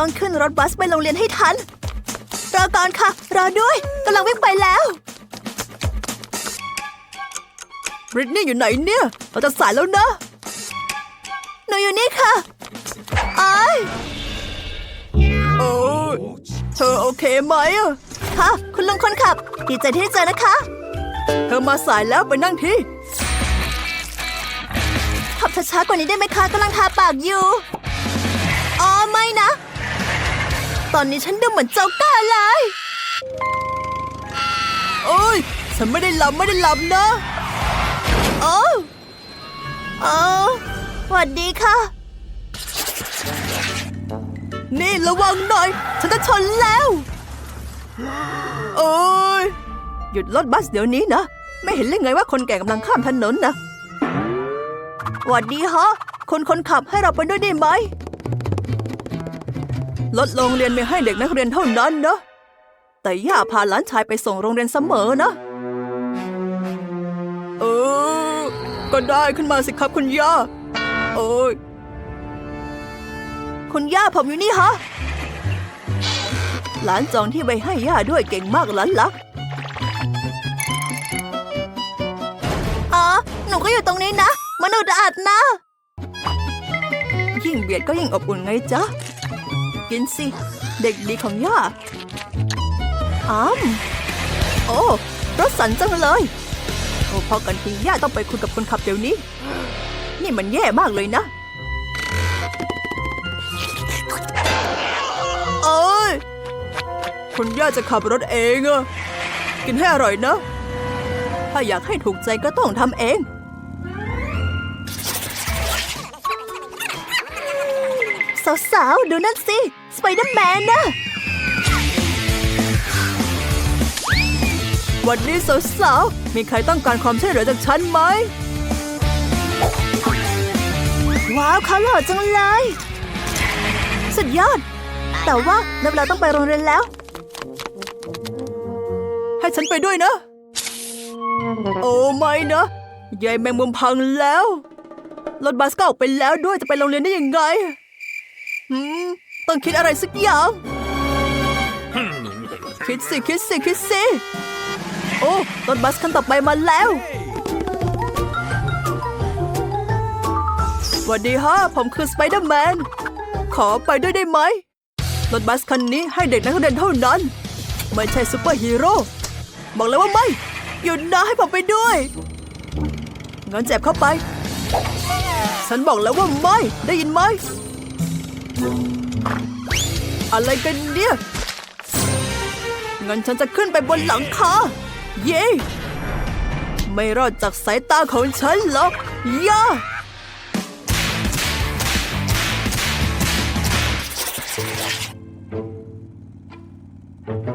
ต้องขึ้นรถบัสไปโรงเรียนให้ทัน รอก่อนค่ะ รอด้วยกำลังวิ่งไปแล้วบริตนี่อยู่ไหนเนี่ย เราจะสายแล้วนะ หนูอยู่นี่ค่ะไอโอ้เธอโอเคไหมอะค่ะ คุณลุงคนขับ ดีใจที่ได้เจอนะคะ เธอมาสายแล้วไปนั่งที่ขับช้าๆกว่านี้ได้ไหมคะกำลังทาปากอยู่ ตอนนี้ฉันดูเหมือนโจ๊กเกอร์เลยโอ้ยฉันไม่ได้หลับไม่ได้หลับนะโอ้โอ้สวัสดีค่ะ นี่ระวังหน่อย ฉันจะชนแล้ว โอ้ยหยุดรถบัสเดี๋ยวนี้นะ ไม่เห็นเลยไงว่าคนแก่กำลังข้ามถนนนะสวัสดีฮะคนคนขับให้เราไปด้วยได้ไหม รถโรงเรียนไม่ให้เด็กนักเรียนเท่านั้นนะ แต่ย่าพาหลานชายไปส่งโรงเรียนเสมอนะ เออ ก็ได้ขึ้นมาสิครับคุณย่าโอ้ย คุณย่าผมอยู่นี่ฮะ หลานจองที่ไปให้ย่าด้วยเก่งมากหลานลักอ๋อ หนูก็อยู่ตรงนี้นะมันอุดอัดนะ ยิ่งเบียดก็ยิ่งอบอุ่นไงจ๊ะ กินสิ เด็กดีของย่าอ้ามโอ้รถสันจังเลยโอ้พอกันทีย่าต้องไปคุยกับคนขับเดี๋ยวนี้ นี่มันแย่มากเลยนะเอ้ยคุณย่าจะขับรถเองอะกินให้อร่อยนะ ถ้าอยากให้ถูกใจก็ต้องทำเอง สาวๆ ดูนั่นสิ สไปเดอร์แมนนะวันนี้สาวๆมีใครต้องการความช่วยเหลือจากฉันไหม ว้าวเขาหล่อจังเลย สุดยอด แต่ว่าเราต้องไปโรงเรียนแล้ว ให้ฉันไปด้วยนะ โอ้ไม่นะยายแมงมุมพังแล้ว รถบัสก็ออกไปแล้วด้วยจะไปโรงเรียนได้ยังไงหืม ต้องคิดอะไรสักอย่าง คิดสิ คิดสิ คิดสิ โอ้รถบัสคันต่อไปมาแล้วสวัสดีฮะ ผมคือสไปเดอร์แมน ขอไปด้วยได้ไหม รถบัสคันนี้ให้เด็กนักเรียนเท่านั้น ไม่ใช่ซูเปอร์ฮีโร่บอกเลยว่าไม่ หยุดนะให้ผมไปด้วยงั้นเจ็บเข้าไป ฉันบอกแล้วว่าไม่ ได้ยินไหม อะไรกันเนี่ยงั้นฉันจะขึ้นไปบนหลังคาเย้ไม่รอดจากสายตาของฉันหรอกย่า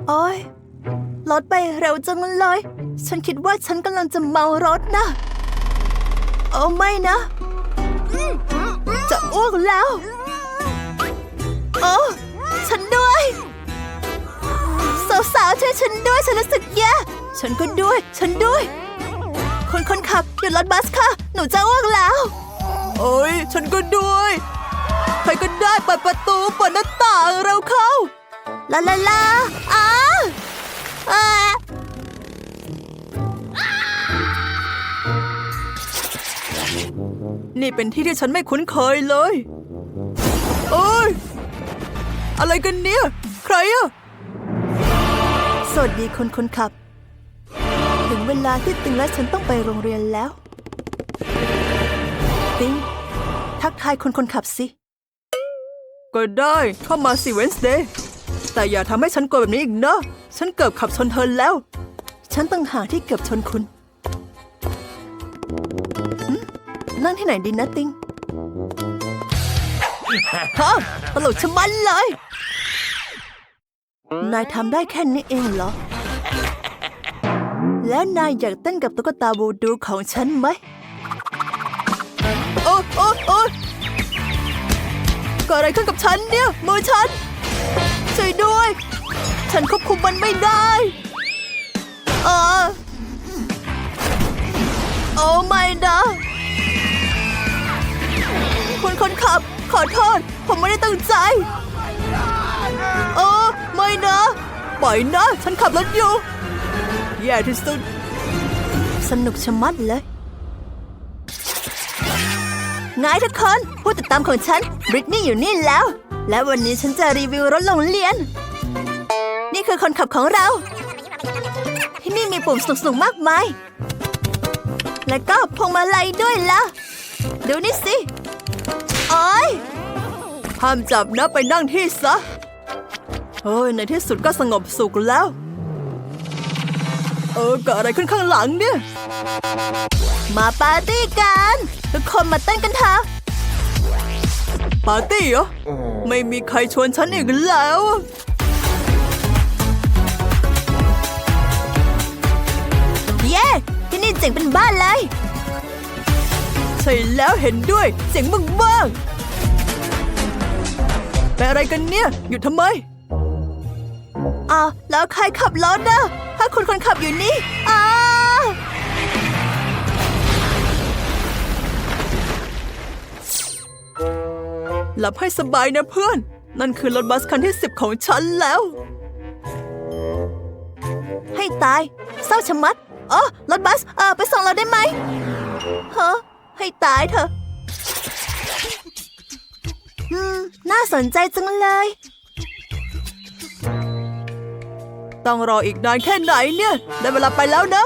โอ้ยรถไปเร็วจังเลย ฉันคิดว่าฉันกำลังจะเมารถนะ โอ้ไม่นะ จะอ้วกแล้ว โอ้ ฉันด้วย สาวๆช่วยฉันด้วย ฉันรู้สึกแย่ ฉันก็ด้วย ฉันด้วย คนคนขับหยุดรถบัสค่ะ หนูจะอ้วกแล้ว โอ้ย ฉันก็ด้วย ใครก็ได้เปิดประตูเปิดหน้าต่างเราเข้า ลาลาลาอ้าอ่านี่เป็นที่ที่ฉันไม่คุ้นเคยเลยโอ้ย อะไรกันเนี่ย ใครอะสวัสดีคนคนขับ ถึงเวลาที่ติงและฉันต้องไปโรงเรียนแล้ว ติง ทักทายคนคนขับสิ ก็ได้เข้ามาสิเวนสเดย์แต่อย่าทำให้ฉันกลัวแบบนี้อีกนะ ฉันเกือบขับชนเธอแล้ว ฉันตั้งหากที่เกือบชนคุณหึนั่งที่ไหนดีนะติง ฮะตลกชะมัดเลย นายทำได้แค่นี้เองเหรอ แล้วนายอยากเต้นกับตุ๊กตาบูดูของฉันไหม โอ้โอ้โอ้เกิดอะไรขึ้นกับฉันเนี่ย มือฉัน ช่วยด้วย ฉันควบคุมมันไม่ได้เออโอ้ไม่นะคุณคนขับ อโทษ ผมไม่ได้ตั้งใจปล่อยนะ ฉันขับรถอยู่ แย่ที่สุด สนุกชะมัดเลยไงทุกคนผู้ติดตามของฉันบริตนี่อยู่นี่แล้ว และวันนี้ฉันจะรีวิวรถโรงเรียน นี่คือคนขับของเรา ที่นี่มีปุ่มสนุกๆมากมาย และก็พวงมาลัยด้วยล่ะ ดูนี่สิ ห้ามจับนะไปนั่งที่ซะ เฮ้ย ในที่สุดก็สงบสุขแล้ว เออเกิดอะไรขึ้นข้างหลังเนี่ย มาปาร์ตี้กัน ทุกคนมาเต้นกันเถอะ ปาร์ตี้เหรอ ไม่มีใครชวนฉันอีกแล้ว เย้ ที่นี่เจ๋งเป็นบ้านเลย ใช่แล้วเห็นด้วย เจ๋งบ้างๆ เป็นอะไรกันเนี่ย หยุดทำไมอ้าวแล้วใครขับรถนะถ้าคุณคนขับอยู่นี่อ้าวหลับให้สบายนะเพื่อน นั่นคือรถบัสคันที่สิบของฉันแล้ว ให้ตาย เศร้าชะมัดเออรถบัสเออไปส่งเราได้ไหมเฮ้อให้ตายเถอะ อืม น่าสนใจจังเลย ต้องรออีกนานแค่ไหนเนี่ย ได้เวลาไปแล้วนะ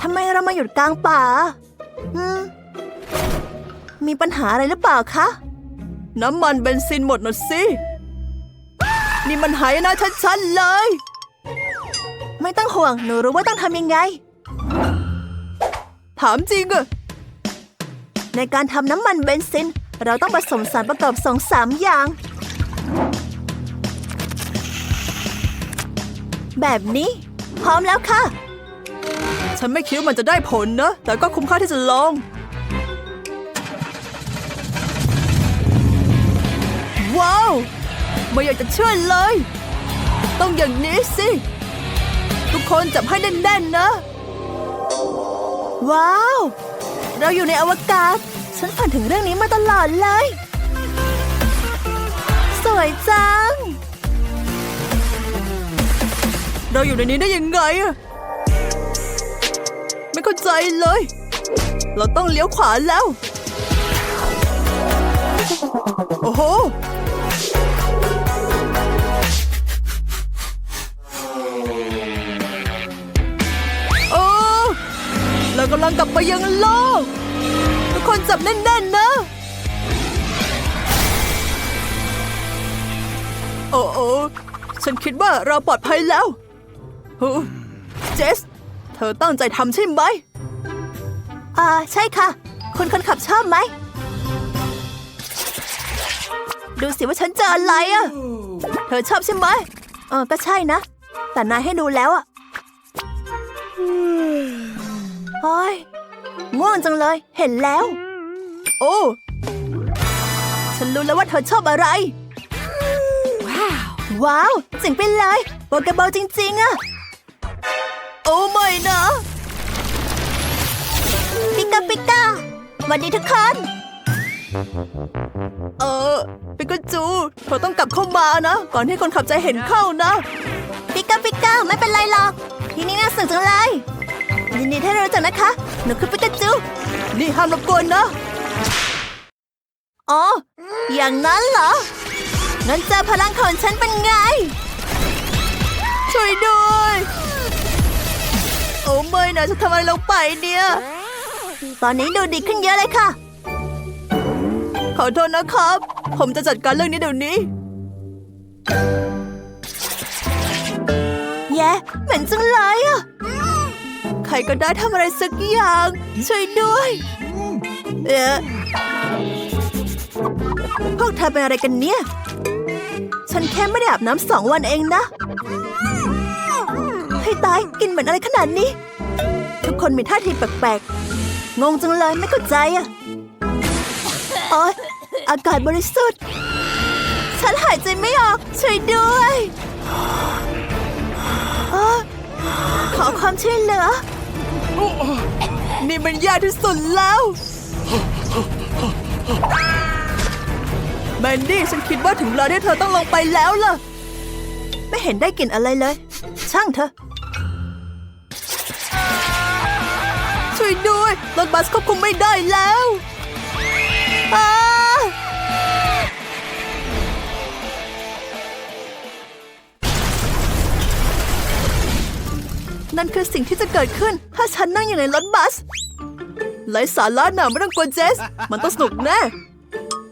ทำไมเรามาหยุดกลางป่า อืม มีปัญหาอะไรหรือเปล่าคะ น้ำมันเบนซินหมดหนดสิ นี่มันหายนะชัดๆเลย ไม่ต้องห่วง หนูรู้ว่าต้องทำยังไง ถามจริงอะในการทำน้ำมันเบนซิน เราต้องผสมสารประกอบสองสามอย่าง แบบนี้ พร้อมแล้วค่ะ ฉันไม่คิดว่ามันจะได้ผลนะ แต่ก็คุ้มค่าที่จะลองว้าว ไม่อยากจะเชื่อเลย ต้องอย่างนี้สิ ทุกคนจับให้แน่นๆนะ ว้าว เราอยู่ในอวกาศ ฉันฝันถึงเรื่องนี้มาตลอดเลย สวยจัง เราอยู่ในนี้ได้ยังไงอะไม่เข้าใจเลย เราต้องเลี้ยวขวาแล้ว โอ้โหำลังกลับไปยังโลก ทุกคนจับแน่นๆนะ โอ้โอฉันคิดว่าเราปลอดภัยแล้วฮ้เจส เธอตั้งใจทำใช่ไหม อ่า ใช่ค่ะคุณคนขับชอบไหม ดูสิว่าฉันเจออะไรอะเธอชอบใช่ไหมเออก็ใช่นะ แต่นายให้ดูแล้วอะ โอ้ยง่วงจังเลย เห็นแล้ว โอ้ ฉันรู้แล้วว่าเธอชอบอะไร ว้าว ว้าวเจ๋งไปเลยโปเกบอลจริง ๆอะโอ้ไม่นะปิกาปิกาสวัสดีทุกคนเออปิกาจูเธอต้องกลับเข้ามานะ ก่อนที่คนขับจะเห็นเข้านะ ปิกาปิกาไม่เป็นไรหรอก ที่นี่น่าสนุกจังเลย ยินดีที่ได้รู้จักนะคะ หนูคือปิกาจู นี่ห้ามรบกวนนะอ๋อ อย่างนั้นเหรอ งั้นเจอพลังของฉันเป็นไง ช่วยด้วย โอ้ไม่นะฉันทำอะไรลงไปเนี่ย ตอนนี้ดูดีขึ้นเยอะเลยค่ะ ขอโทษนะครับ ผมจะจัดการเรื่องนี้เดี๋ยวนี้ แย่เหม็นจังเลยอะ ใครก็ได้ทำอะไรสักอย่าง ช่วยด้วย เอ๊ะพวกเธอเป็นอะไรกันเนี่ย ฉันแค่ไม่ได้อาบน้ำสองวันเองนะ ให้ตายกินเหมือนอะไรขนาดนี้ ทุกคนมีท่าทีแปลกๆ งงจังเลยไม่เข้าใจอะโอ๊ยอากาศบริสุทธิ์ ฉันหายใจไม่ออก ช่วยด้วยอขอความช่วยเหลือ นี่มันยากที่สุดแล้ว แมนดี้ฉันคิดว่าถึงเวลาที่เธอต้องลงไปแล้วล่ะ ไม่เห็นได้กลิ่นอะไรเลย ช่างเถอะ ช่วยด้วยรถบัสควบคุมไม่ได้แล้วอ้า นั่นคือสิ่งที่จะเกิดขึ้น ถ้าฉันนั่งอยู่ในรถบัสไร้สาระหนาไม่ต้องกลัวเจส มันต้องสนุกแน่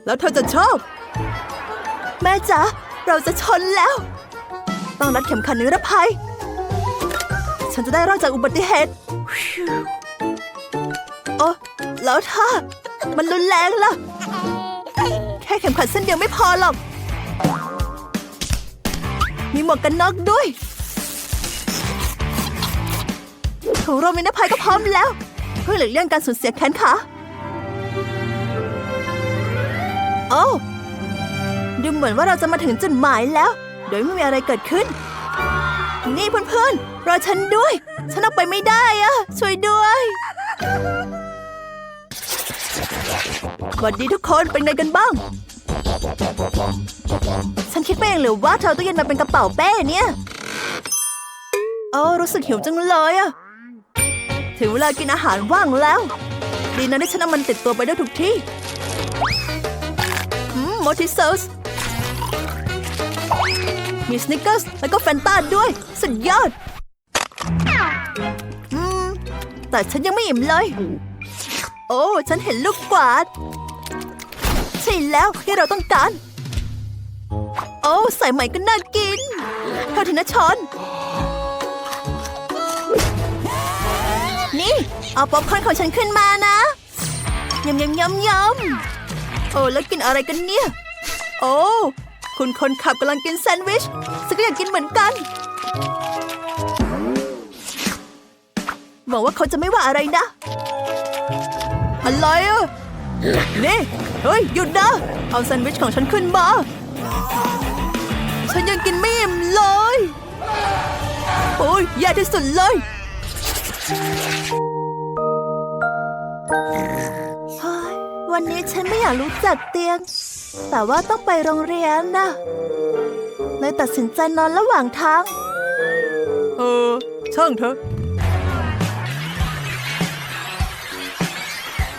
แล้วเธอจะชอบ แม่จ๋าเราจะชนแล้ว ต้องรัดเข็มขัดนิรภัย ฉันจะได้รอดจากอุบัติเหตุโอ้แล้วถ้า มันรุนแรงล่ะ แค่เข็มขัดเส้นเดียวไม่พอหรอก มีหมวกกันน็อกด้วย ถุงลมนิรภัยก็พร้อมแล้ว เพื่อหลีกเลี่ยงการสูญเสียแขนขาโอ้ดูเหมือนว่าเราจะมาถึงจุดหมายแล้ว โดยไม่มีอะไรเกิดขึ้น นี่เพื่อนๆรอฉันด้วย ฉันออกไปไม่ได้อะช่วยด้วยสวัสดีทุกคนเป็นไงกันบ้าง ฉันคิดไปเองหรือว่าเธอตู้เย็นมาเป็นกระเป๋าเป้เนี่ย โอ้รู้สึกหิวจังเลยอะ ถึงเวลากินอาหารว่างแล้ว ดีนะที่ฉันเอามันติดตัวไปได้ทุกที่มมอติเซส์มีสนิกเกอร์สแล้วก็แฟนตาด้วย สุดยอดอืมแต่ฉันยังไม่อิ่มเลย โอ้ ฉันเห็นลูกกวาด ใช่แล้วที่เราต้องการ โอ้ ใส่ใหม่ก็น่ากินเท่าทีนะช้อน เอาป๊อปคอร์นของฉันขึ้นมานะยำยำยำยำโอ้แล้วกินอะไรกันเนี่ย โอ้คุณคนขับกำลังกินแซนด์วิชฉันก็อยากกินเหมือนกันหวังว่าเขาจะไม่ว่าอะไรนะ อะไรอะนี่เฮ้ย หยุดนะ เอาแซนด์วิชของฉันขึ้นมา ฉันยังกินไม่อิ่มเลย โอ้ยแย่ที่สุดเลย วันนี้ฉันไม่อยากรู้จักเตียง แต่ว่าต้องไปโรงเรียนนะเลยตัดสินใจนอนระหว่างทาง เออ ช่างเถอะ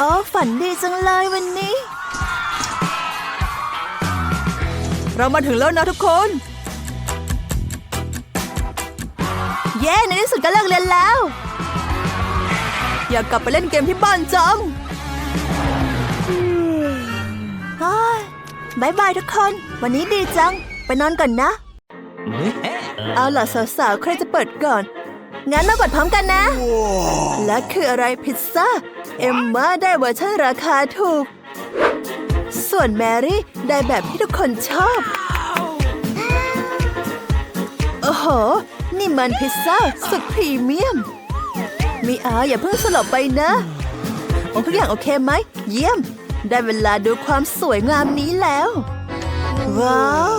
อ๋อฝันดีจังเลยวันนี้ เรามาถึงแล้วนะทุกคน เย้ในที่สุดก็เลิกเรียนแล้ว อยากกลับไปเล่นเกมที่บ้านจัง บายบายทุกคน วันนี้ดีจัง ไปนอนก่อนนะ เอาล่ะสาวๆ ใครจะเปิดก่อน งั้นมากดพร้อมกันนะ และคืออะไรพิซซ่า เอ็มมาได้เวอร์ชันราคาถูก ส่วนแมรี่ได้แบบที่ทุกคนชอบ โอ้โห นี่มันพิซซ่าสุดพรีเมียม มีอาอย่าเพิ่งสลบไปนะทุกอย่างโอเคไหม เยี่ยม ได้เวลาดูความสวยงามนี้แล้ว ว้าว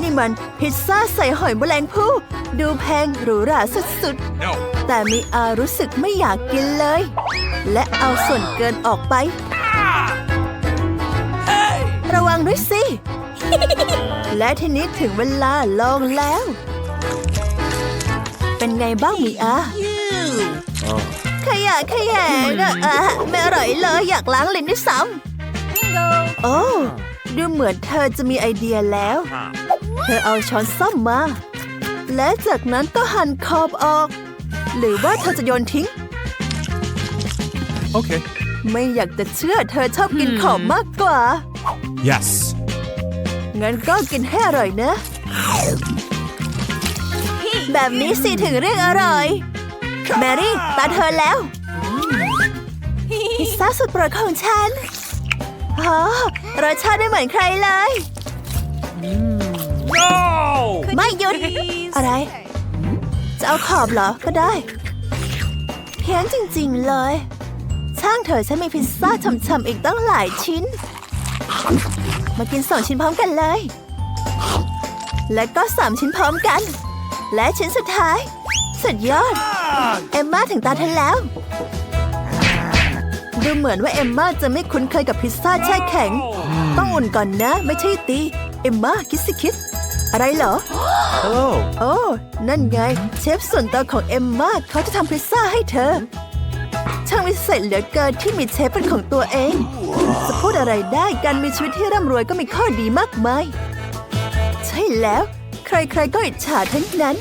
นี่มันพิซซ่าใส่หอยแมลงภู่ดูแพงหรูหราสุด No. ๆแต่มีอารู้สึกไม่อยากกินเลย และเอาส่วนเกินออกไประวังด้วยสิ และทีนี้ถึงเวลาลองแล้ว เป็นไงบ้างมีอาขยะขยะนะอะไม่อร่อยเลยอยากล้างลิ้นด้วยซ้ำ โอ้ดูเหมือนเธอจะมีไอเดียแล้ว เธอเอาช้อนส้อมมา และจากนั้นก็หั่นขอบออก หรือว่าเธอจะโยนทิ้ง Okay. ไม่อยากจะเชื่อเธอชอบกินขอบมากกว่า Yes. งั้นก็กินให้อร่อยนะ แบบนี้สิถึงเรียกอร่อย แมรี่ตาเธอแล้วพิซซ่าสุดโปรดของฉัน อ๋อรสชาติไม่เหมือนใครเลย No. ไม่หยุด อะไร จะเอาขอบเหรอ ก็ได้ เพี้ยนจริงๆเลย ช่างเถอะฉันมีพิซซ่าฉ่ำๆอีกตั้งหลายชิ้น มากินสองชิ้นพร้อมกันเลย และก็สามชิ้นพร้อมกัน และชิ้นสุดท้าย สุดยอด เอมมาถึงตาเธอแล้ว ดูเหมือนว่าเอมมาจะไม่คุ้นเคยกับพิซซ่าแช่แข็ง ต้องอุ่นก่อนนะ ไม่ใช่ตี เอมมาคิดสิคิด อะไรเหรอ Hello. โอ้นั่นไง เชฟส่วนตัวของเอมมาเขาจะทำพิซซ่าให้เธอ ช่างวิเศษเหลือเกินที่มีเชฟเป็นของตัวเอง จะพูดอะไรได้การมีชีวิตที่ร่ำรวยก็มีข้อดีมากมาย ใช่แล้ว ใครๆก็อิจฉาทั้งนั้น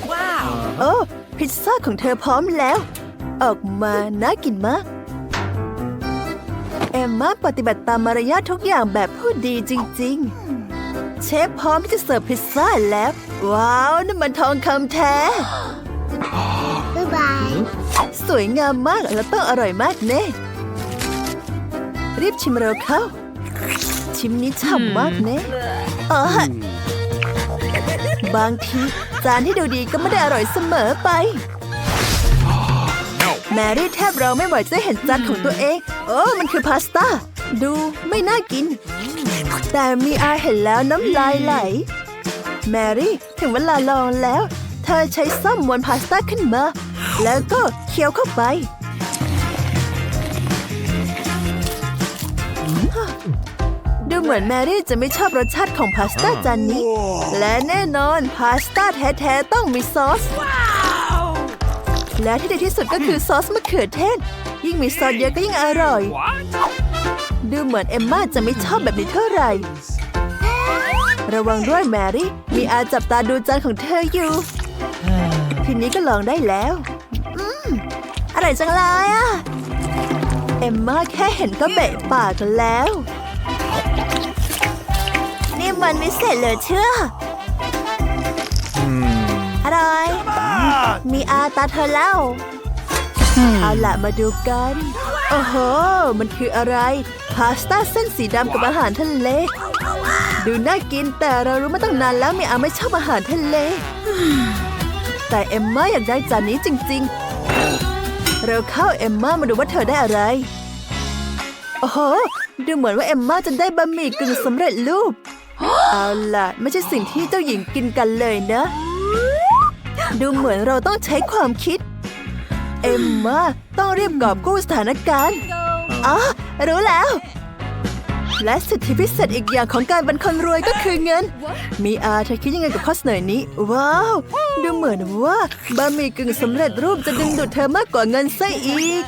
โอ้ พิซซ่าของเธอพร้อมแล้ว ออกมาน่ากินมาก เอมมาปฏิบัติตามมารยาททุกอย่างแบบผู้ดีจริง ๆ เชฟพร้อมที่จะเสิร์ฟพิซซ่าแล้ว ว้าวนั่นมันทองคำแท้ บ๊ายบาย สวยงามมากและต้องอร่อยมากแน่ รีบชิมเร็วเข้า ชิมนี้ฉ่ำมากแน่เออบางทีจานที่ดูดีก็ไม่ได้อร่อยเสมอไป แมรี่แทบเราไม่ไหวจะได้เห็นจานของตัวเอง โอ้มันคือพาสต้า ดูไม่น่ากิน แต่มีอาเห็นแล้วน้ำลายไหล แมรี่ถึงเวลาลองแล้ว เธอใช้ซ่อมมวนพาสต้าขึ้นมา แล้วก็เคี้ยวเข้าไป ดูเหมือนแมรี่จะไม่ชอบรสชาติของพาสต้าจานนี้ และแน่นอนพาสต้าแท้ๆต้องมีซอส และที่ดีที่สุดก็คือซอสมะเขือเทศ ยิ่งมีซอสเยอะก็ยิ่งอร่อย ดูเหมือนเอมมาจะไม่ชอบแบบนี้เท่าไหร่ ระวังด้วยแมรี่ มีอาจับตาดูจานของเธออยู่ ทีนี้ก็ลองได้แล้ว อืมอร่อยจังเลยอะเอมมาแค่เห็นก็เบะปากแล้ว นี่มันวิเศษเหลือเชื่ออร่อย มีอาตาเธอแล้ว เอาละมาดูกัน โอ้โห มันคืออะไร พาสต้าเส้นสีดำกับอาหารทะเล ดูน่ากินแต่เรารู้มาตั้งนานแล้วมีอาไม่ชอบอาหารทะเล แต่เอมมาอยากได้จานนี้จริง ๆ เราเข้าเอมมามาดูว่าเธอได้อะไร โอ้โห ดูเหมือนว่าเอมมาจะได้บะหมี่กึ่งสำเร็จรูป เอาล่ะ ไม่ใช่สิ่งที่เจ้าหญิงกินกันเลยนะ ดูเหมือนเราต้องใช้ความคิด เอมมาต้องรีบกอบกู้สถานการณ์ อ๋อ รู้แล้ว และสิทธิพิเศษอีกอย่างของการเป็นคนรวยก็คือเงิน มีอาเธอคิดยังไงกับข้อเสนอนี้ ว้าว ดูเหมือนว่าบะหมี่กึ่งสำเร็จรูปจะดึงดูดเธอมากกว่าเงินซะอีก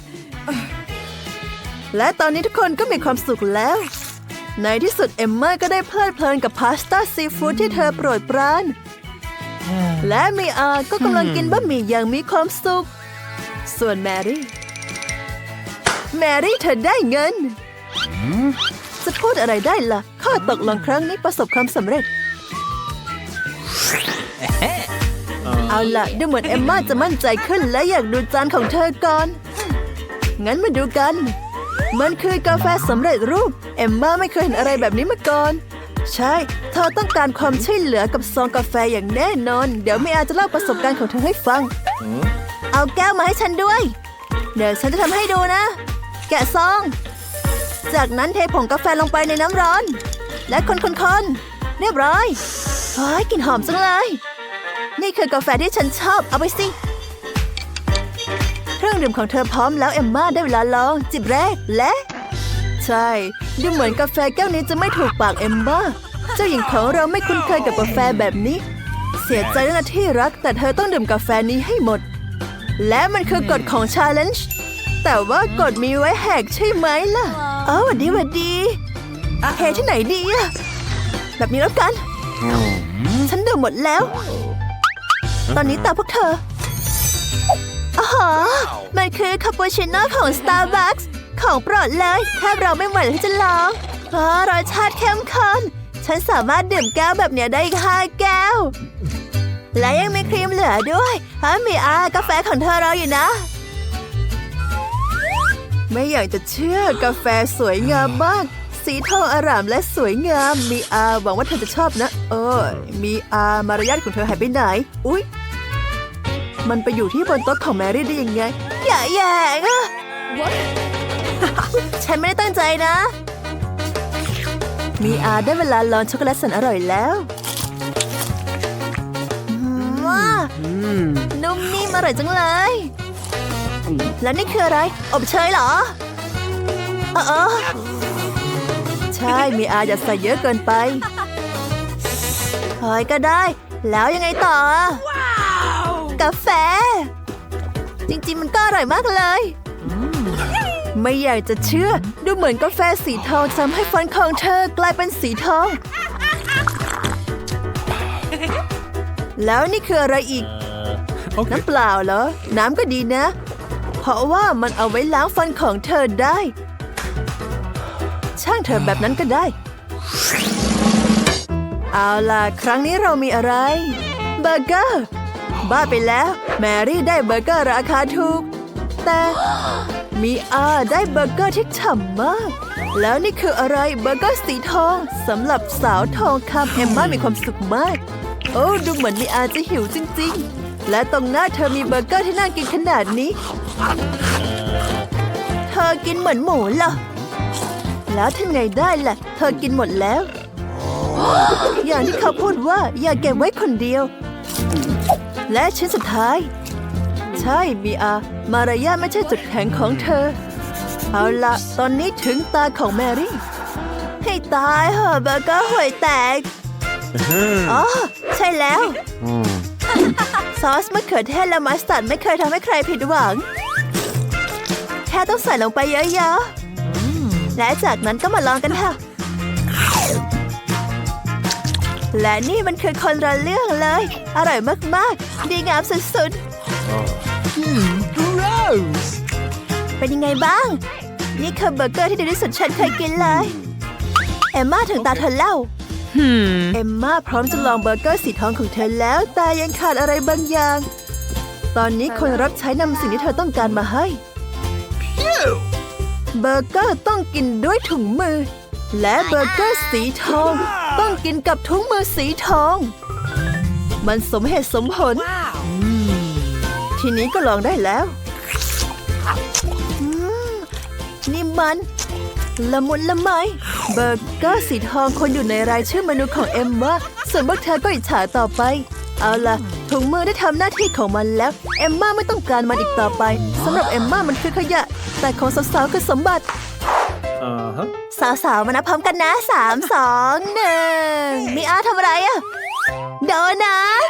และตอนนี้ทุกคนก็มีความสุขแล้ว ในที่สุดเอมมาก็ได้เพลิดเพลินกับพาสต้าซีฟู้ดที่เธอโปรดปรานและมีอาก็กำลังกินบะหมี่อย่างมีความสุข ส่วนแมรี่ แมรี่เธอได้เงิน จะพูดอะไรได้ล่ะ ข้อตกลงครั้งนี้ประสบความสำเร็จ เอาล่ะดูเหมือนเอมมาจะมั่นใจขึ้นและอยากดูจานของเธอก่อน งั้นมาดูกัน มันคือกาแฟสำเร็จรูป เอมมาไม่เคยเห็นอะไรแบบนี้มาก่อนใช่ เธอต้องการความช่วยเหลือกับซองกาแฟอย่างแน่นอน เดี๋ยวเมีอาจะเล่าประสบการณ์ของเธอให้ฟัง เอาแก้วมาให้ฉันด้วย เดี๋ยวฉันจะทำให้ดูนะ แกะซอง จากนั้นเทผงกาแฟลงไปในน้ำร้อน และคนๆๆเรียบร้อยเฮ้ยกลิ่นหอมจังเลย นี่คือกาแฟที่ฉันชอบ เอาไปสิ เครื่องดื่มของเธอพร้อมแล้วเอมมาได้เวลาลองจิบแรกและ ใช่ ดูเหมือนกาแฟแก้วนี้จะไม่ถูกปากเอมมาเจ้าหญิงของเราไม่คุ้นเคยกับกาแฟแบบนี้ เสียใจด้วยนะที่รักแต่เธอต้องดื่มกาแฟนี้ให้หมด และมันคือกฎของ Challenge แต่ว่ากฎมีไว้แหกใช่ไหมล่ะอ๋อหวัดดีหวัดดีเทที่ไหนดีอะแบบนี้แล้วกัน ฉันดื่มหมดแล้ว ตอนนี้ตาพวกเธออ๋อมันคือคาปูชิโน่ของ Starbucks ของโปรดเลยแทบเราไม่ไหวที่จะลองอ๋อรสชาติเข้มข้น ฉันสามารถดื่มแก้วแบบเนี้ยได้อีกห้าแก้ว และยังมีครีมเหลือด้วยฮะมีอากาแฟของเธอรออยู่นะ ไม่อยากจะเชื่อกาแฟสวยงามมาก สีทองอร่ามและสวยงาม มีอาหวังว่าเธอจะชอบนะ เออ มีอามารยาทของเธอหายไปไหน อุ๊ย มันไปอยู่ที่บนโต๊ะของแมรี่ได้ยังไง อย่าแย่งอะฉันไม่ได้ตั้งใจนะ มีอาได้เวลาลองช็อกโกแลตแสันอร่อยแล้วอืม ว้านุ่มนิ่มอร่อยจังเลย แล้วนี่คืออะไร อบเชยเหรอ เออเออใช่ มีอาอย่าใส่เยอะเกินไปเฮ้ยก็ได้ แล้วยังไงต่ออะกาแฟ จริง ๆ มันก็อร่อยมากเลย ไม่อยากจะเชื่อ ดูเหมือนกาแฟสีทองทำให้ฟันของเธอกลายเป็นสีทอง แล้วนี่คืออะไรอีก น้ำเปล่าเหรอ น้ำก็ดีนะ เพราะว่ามันเอาไว้ล้างฟันของเธอได้ ช่างเธอแบบนั้นก็ได้ เอาล่ะ ครั้งนี้เรามีอะไร เบอร์เกอร์ บ้าไปแล้ว แมรี่ได้เบอร์เกอร์ราคาถูก แต่มีอาได้เบอร์เกอร์ที่ฉ่ำมาก แล้วนี่คืออะไรเบอร์เกอร์สีทองสำหรับสาวทองคำเอมม่ามีความสุขมาก โอ้ดูเหมือนมีอาจะหิวจริงๆ และตรงหน้าเธอมีเบอร์เกอร์ที่น่ากินขนาดนี้ เธอกินเหมือนหมูเหรอ แล้วทำไงได้ล่ะ เธอกินหมดแล้ว อย่างที่เขาพูดว่าอย่าเก็บไว้คนเดียว และชิ้นสุดท้าย ใช่บีอา มารยาทไม่ใช่จุดแข็งของเธอ เอาละตอนนี้ถึงตาของแมรี่ ให้ตายเหอะเบอร์เกอร์ห่วยแตกอ๋อ ใช่แล้ว ซอสมะเขือเทศและมัสตาร์ดไม่เคยทำให้ใครผิดหวัง แค่ต้องใส่ลงไปเยอะๆ และจากนั้นก็มาลองกันค่ะ และนี่มันคือคนละเรื่องเลย อร่อยมากๆ ดีงามสุดๆ เป็นยังไงบ้าง นี่คือเบอร์เกอร์ที่ดีที่สุดฉันเคยกินเลย เอมมาถึงตาเธอเล่า เอมมาพร้อมจะลองเบอร์เกอร์สีทองของเธอแล้ว แต่ยังขาดอะไรบางอย่าง ตอนนี้คนรับใช้นำสิ่งที่เธอต้องการมาให้เบอร์เกอร์ต้องกินด้วยถุงมือ และเบอร์เกอร์สีทอง ต้องกินกับถุงมือสีทอง มันสมเหตุสมผล ทีนี้ก็ลองได้แล้วอืมนี่มัน ละมุนละไมเบอร์เกอร์สีทองคนอยู่ในรายชื่อเมนูของเอมมาส่วนพวกเธอก็อิจฉาต่อไป เอาล่ะถุงมือได้ทำหน้าที่ของมันแล้ว เอมมาไม่ต้องการมันอีกต่อไปสำหรับเอมมามันคือขยะ แต่ของสาวๆคือสมบัติ Uh-huh. สาวๆมานับพร้อมกันนะสามสองหนึ่งมีอาทำอะไรอะโดนัท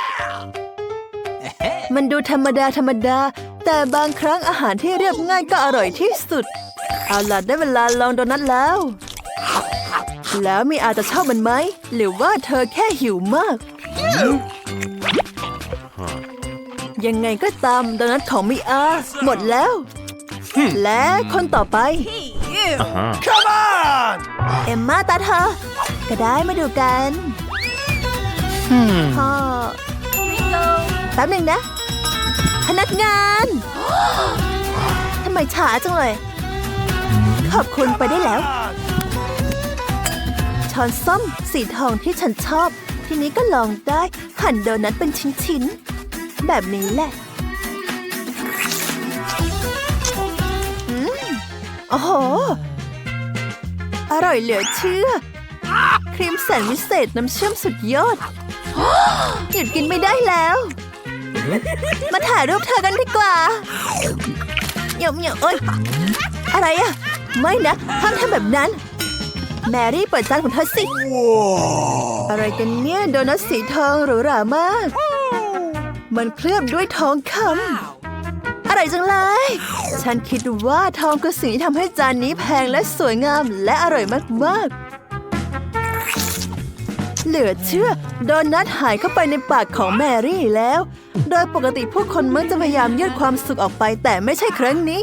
มันดูธรรมดาธรรมดา แต่บางครั้งอาหารที่เรียบง่ายก็อร่อยที่สุด เอาล่ะได้เวลาลองโดนัทแล้ว แล้วมีอาจะชอบมันไหม หรือว่าเธอแค่หิวมาก ยังไงก็ตามโดนัทของมีอาหมดแล้ว และคนต่อไป Uh-huh. เอมมาตาเธอ ก็ได้มาดูกันพ่อแป๊บหนึ่งนะ พนักงานทำไมช้าจังเลย ขอบคุณไปได้แล้ว ช้อนส้อมสีทองที่ฉันชอบ ทีนี้ก็ลองได้หั่นโดนัทเป็นชิ้นๆ แบบนี้แหละอโอ้โห อร่อยเหลือเชื่อ ครีมแสนวิเศษน้ำเชื่อมสุดยอด หยุดกินไม่ได้แล้ว มาถ่ายรูปเธอกันดีกว่าเหยาเหยาเอ้ยอะไรอะไม่นะห้ามทำแบบนั้น แมรี่เปิดจานของเธอสิ อะไรกันเนี่ยโดนัทสีทองหรูหรามาก มันเคลือบด้วยทองคำอร่อยจังเลย ฉันคิดว่าทองคือสิ่งที่ทำให้จานนี้แพงและสวยงามและอร่อยมากๆ เหลือเชื่อ โดนัทหายเข้าไปในปากของแมรี่แล้ว โดยปกติผู้คนมักจะพยายามยืดความสุขออกไปแต่ไม่ใช่ครั้งนี้